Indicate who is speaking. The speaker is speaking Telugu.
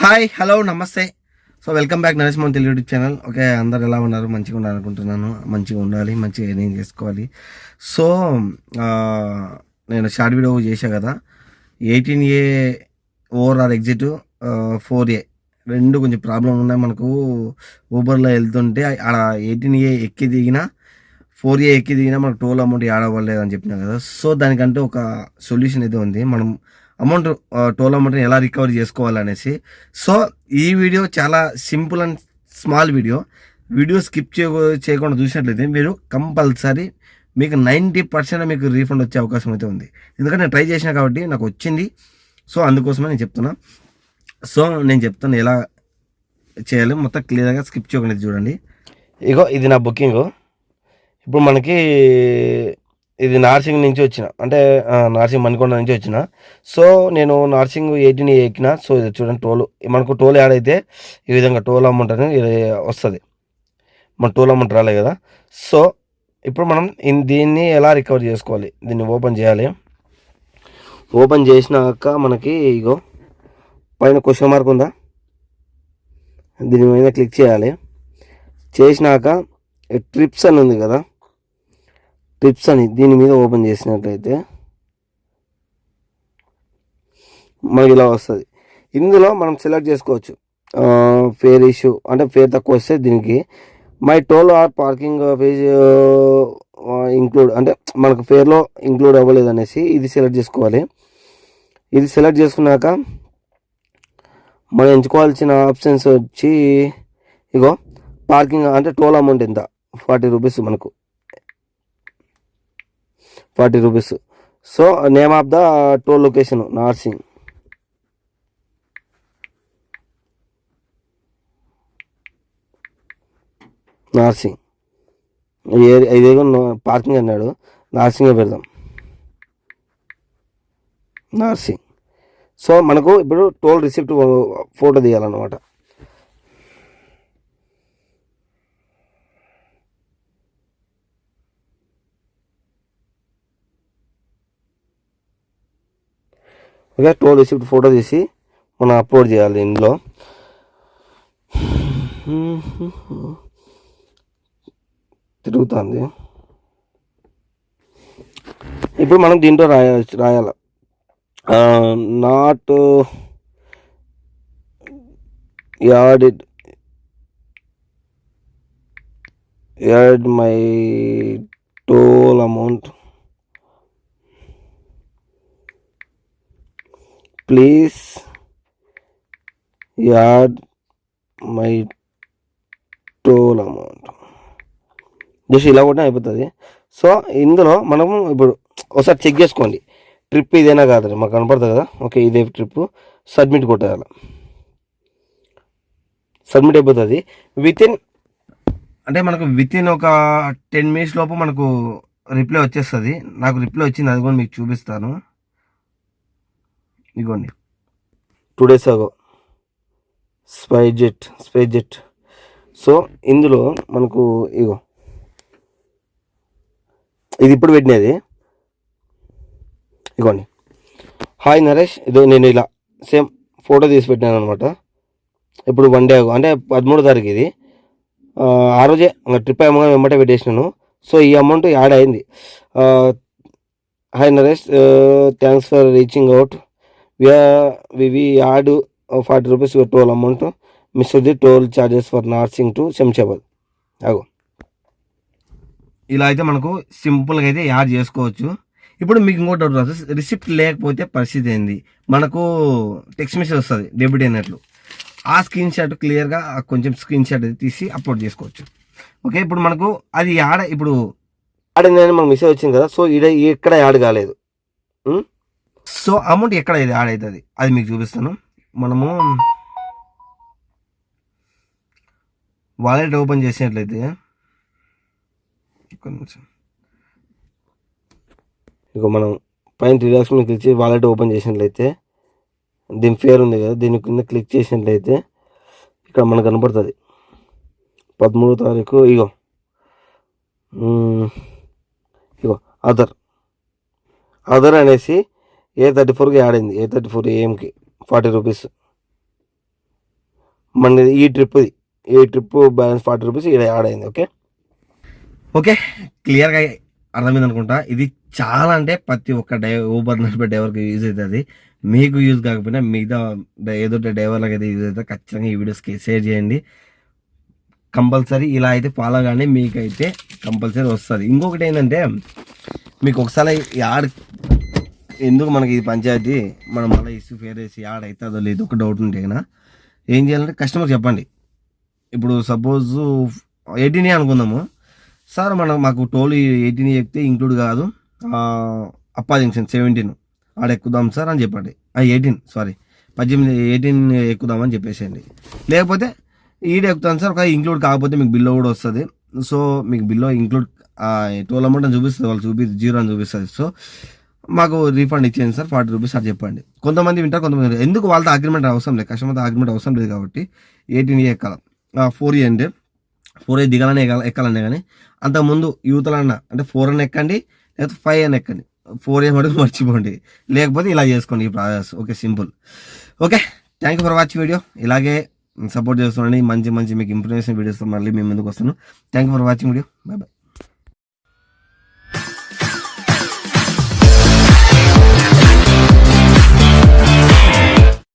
Speaker 1: హాయ్ హలో నమస్తే. సో వెల్కమ్ బ్యాక్ నరేష్ మన తెలుగు యూట్యూబ్ ఛానల్ ఓకే అందరు ఎలా ఉన్నారు? మంచిగా ఉండాలి అనుకుంటున్నాను. మంచిగా ఉండాలి మంచిగా నేను చేసుకోవాలి. సో నేను షార్ట్ వీడియో చేశా కదా. Eighteen A overall exit four A రెండు కొంచెం ప్రాబ్లం ఉన్నాయి మనకు. ఊబర్లో వెళ్తుంటే ఆడ ఎయిటీన్ ఏ ఎక్కి దిగినా ఫోర్ ఏ ఎక్కి దిగినా మనకు టోల్ అమౌంట్ ఆడవలేదు అని చెప్పినా కదా. సో దానికంటే ఒక సొల్యూషన్ అయితే ఉంది. మనం అమౌంట్ టోల్ అమౌంట్ని ఎలా రికవర్ చేసుకోవాలనేసి. సో ఈ వీడియో చాలా simple and small video. Video skip చేయ చేయకుండా చూసినట్లయితే మీరు కంపల్సరీ మీకు నైంటీ పర్సెంట్ మీకు రీఫండ్ వచ్చే అవకాశం అయితే ఉంది. ఎందుకంటే నేను ట్రై చేసిన కాబట్టి నాకు వచ్చింది. సో అందుకోసమే నేను చెప్తున్నా. సో నేను చెప్తాను ఎలా చేయాలి. మొత్తం క్లియర్గా స్కిప్ చేయకుండా చూడండి. ఇగో ఇది నా బుకింగ్. ఇప్పుడు మనకి ఇది నార్సింగ్ నుంచి వచ్చిన అంటే నార్సింగ్ మణికొండ నుంచి వచ్చిన. సో నేను నార్సింగ్ ఎయిటీన్ ఎక్కిన. సో ఇది చూడండి టోల్. మనకు టోల్ యాడ్ అయితే ఈ విధంగా టోల్ అమౌంట్ అనేది వస్తుంది. మన టోల్ అమౌంట్ రాలే కదా. సో ఇప్పుడు మనం దీన్ని ఎలా రికవర్ చేసుకోవాలి? దీన్ని ఓపెన్ చేయాలి. ఓపెన్ చేసినాక మనకి ఇగో పైన క్వశ్చన్ మార్క్ ఉందా? దీని మీద క్లిక్ చేయాలి. చేసినాక ట్రిప్స్ అని ఉంది కదా. పిప్స్ అని దీని మీద ఓపెన్ చేసినట్లయితే మనకి ఇలా వస్తుంది. ఇందులో మనం సెలెక్ట్ చేసుకోవచ్చు. ఫేర్ ఇష్యూ అంటే ఫేర్ తక్కువ వస్తే దీనికి my toll or parking fee include అంటే మనకు ఫేర్లో ఇంక్లూడ్ అవ్వలేదు అనేసి ఇది సెలెక్ట్ చేసుకోవాలి. ఇది సెలెక్ట్ చేసుకున్నాక మనం ఎంచుకోవాల్సిన ఆప్షన్స్ వచ్చి ఇగో పార్కింగ్ అంటే టోల్ అమౌంట్ ఎంత? ఫార్టీ రూపీస్ మనకు. Forty rupees. So name of the toll location Narsingi Narsingi ఏ ఇదేగో పార్కింగ్ అన్నాడు. నార్సింగే పెడదాం. నార్సింగ్ సో మనకు ఇప్పుడు టోల్ రిసిప్ట్ ఫోటో తీయాలన్నమాట. ఓకే టోల్ రిసిప్ట్ ఫోటో తీసి మనం అప్లోడ్ చేయాలి ఇందులో. తిరుగుతుంది. ఇప్పుడు మనం దీంట్లో రాయ రాయాలి. Not added add my toll amount please add my toll amount. Just ఇలా కూడా అయిపోతుంది. సో ఇందులో మనము ఇప్పుడు ఒకసారి చెక్ చేసుకోండి. ట్రిప్ ఇదేనా కాదు మాకు కనపడుతుంది కదా? ఓకే ఇదే ట్రిప్. సబ్మిట్ కొట్టాలి. సబ్మిట్ అయిపోతుంది. విత్ ఇన్ అంటే మనకు విత్ ఇన్ ఒక టెన్ మినిట్స్ లోపు మనకు రిప్లై వచ్చేస్తుంది. నాకు రిప్లై వచ్చింది అది కూడా మీకు చూపిస్తాను. ఇగోండి. టూ డేస్ అగో స్పై జెట్ సో ఇందులో మనకు ఇగో. ఇది ఇప్పుడు పెట్టినది. ఇగోండి. హాయ్ నరేష్ ఇదో నేను ఇలా సేమ్ ఫోటో తీసి పెట్టాను అనమాట ఇప్పుడు వన్ డే అగో అంటే పదమూడో తారీఖు ఇది. ఆ, రోజే ఇంకా ట్రిప్ అమౌంట్ వెంబటే పెట్టేసినాను. సో ఈ అమౌంట్ యాడ్ అయింది. Hi Naresh thanks for reaching out we we add forty rupees toll amount miss the toll charges for Narsingi to Shamshabad ago ఇలా అయితే మనకు సింపుల్గా అయితే యాడ్ చేసుకోవచ్చు. ఇప్పుడు మీకు ఇంకోటి డౌట్ రాదు. రిసిప్ట్ లేకపోతే పరిస్థితి ఏంది? మనకు టెక్స్ట్ మెసేజ్ వస్తుంది డెబిట్ అయినట్లు. ఆ స్క్రీన్ షాట్ క్లియర్గా కొంచెం స్క్రీన్ షాట్ అయితే తీసి అప్లోడ్ చేసుకోవచ్చు. ఓకే ఇప్పుడు మనకు అది యాడ్ ఇప్పుడు యాడ్ అయిందని మనకు మెసేజ్ వచ్చింది కదా సో ఇక్కడ యాడ్ కాలేదు? సో అమౌంట్ ఎక్కడ ఇది యాడ్ అవుతుంది అది మీకు చూపిస్తాను. మనము వాలెట్ ఓపెన్ చేసినట్లయితే ఇక మనం పైన రిలాక్స్ మీద క్లిక్ చేసి వాలెట్ ఓపెన్ చేసినట్లయితే దీని పేరు ఉంది కదా దీని కింద క్లిక్ చేసినట్లయితే ఇక్కడ మనకు కనపడుతుంది. పదమూడో తారీఖు ఇగో. ఇగో అదర్. అదర్ అనేసి ఏ థర్టీ ఫోర్కి యాడ్ అయింది. ఏ థర్టీ ఫోర్ ఏఎంకి ఫార్టీ రూపీస్. మన ఈ ట్రిప్ ఈ ట్రిప్ బ్యాలెన్స్ ఫార్టీ రూపీస్ ఇక్కడ యాడ్ అయింది ఓకే? ఓకే క్లియర్గా అర్థమైంది అనుకుంటా ఇది చాలా అంటే ప్రతి ఒక్క డై ఊబర్ నడిపే డ్రైవర్కి యూజ్ అవుతుంది. మీకు యూజ్ కాకపోయినా మిగతా ఏదో డ్రైవర్లకు అయితే యూజ్ అవుతుంది. ఖచ్చితంగా ఈ వీడియోస్కి షేర్ చేయండి. కంపల్సరీ ఇలా అయితే ఫాలో కానీ మీకైతే కంపల్సరీ వస్తుంది. ఇంకొకటి ఏంటంటే మీకు ఒకసారి యాడ్ ఎందుకు మనకి ఇది పంచాయతీ? మనం మళ్ళీ ఇష్యూ ఫేర్ చేసి యాడ్ అవుతుందో లేదు ఒక డౌట్ ఉంటే ఏం చేయాలంటే కస్టమర్ చెప్పండి. ఇప్పుడు సపోజ్ ఎయిటీన్ అనుకుందాము. సార్ మనం మాకు టోల్ ఎయిటీన్ చెప్తే ఇంక్లూడ్ కాదు. అప్పా జంక్షన్ సెవెంటీన్ ఆడ ఎక్కుదాం సార్ అని చెప్పండి. ఎయిటీన్ సారీ పద్దెనిమిది ఎయిటీన్ ఎక్కుదామని చెప్పేసేయండి. లేకపోతే ఈడ ఎక్కుతాను సార్ ఒక ఇంక్లూడ్ కాకపోతే మీకు బిల్లో కూడా వస్తుంది. సో మీకు బిల్లో ఇంక్లూడ్ టోల్ అమౌంట్ అని చూపిస్తుంది వాళ్ళు చూపి జీరో అని చూపిస్తుంది. సో మాకు రీఫండ్ ఇచ్చేయండి సార్ ఫార్టీ రూపీస్ సార్ చెప్పండి. కొంతమంది వింటారు కొంతమంది ఎందుకు వాళ్ళతో అగ్రిమెంట్ అవసరం లేదు? కస్టమర్తో అగ్రిమెంట్ అవసరం లేదు కాబట్టి ఎయిటీన్ ఏ ఎక్కాల. ఫోర్ ఏ అంటే ఫోర్ ఏ దిగాలని ఎక్కాలి ఎక్కాలనే కానీ అంతకుముందు యూత్లన్న అంటే ఫోర్ అని ఎక్కండి లేకపోతే ఫైవ్ అని ఎక్కండి. ఫోర్ ఏ మటుకు మర్చిపోండి. లేకపోతే ఇలా చేసుకోండి ఈ process okay simple. Okay thank you for watching video ఇలాగే సపోర్ట్ చేస్తుండండి మంచి మంచి మీకు ఇన్ఫర్మేషన్ వీడియోస్ మళ్ళీ మేము ముందుకు వస్తాను thank you for watching video bye bye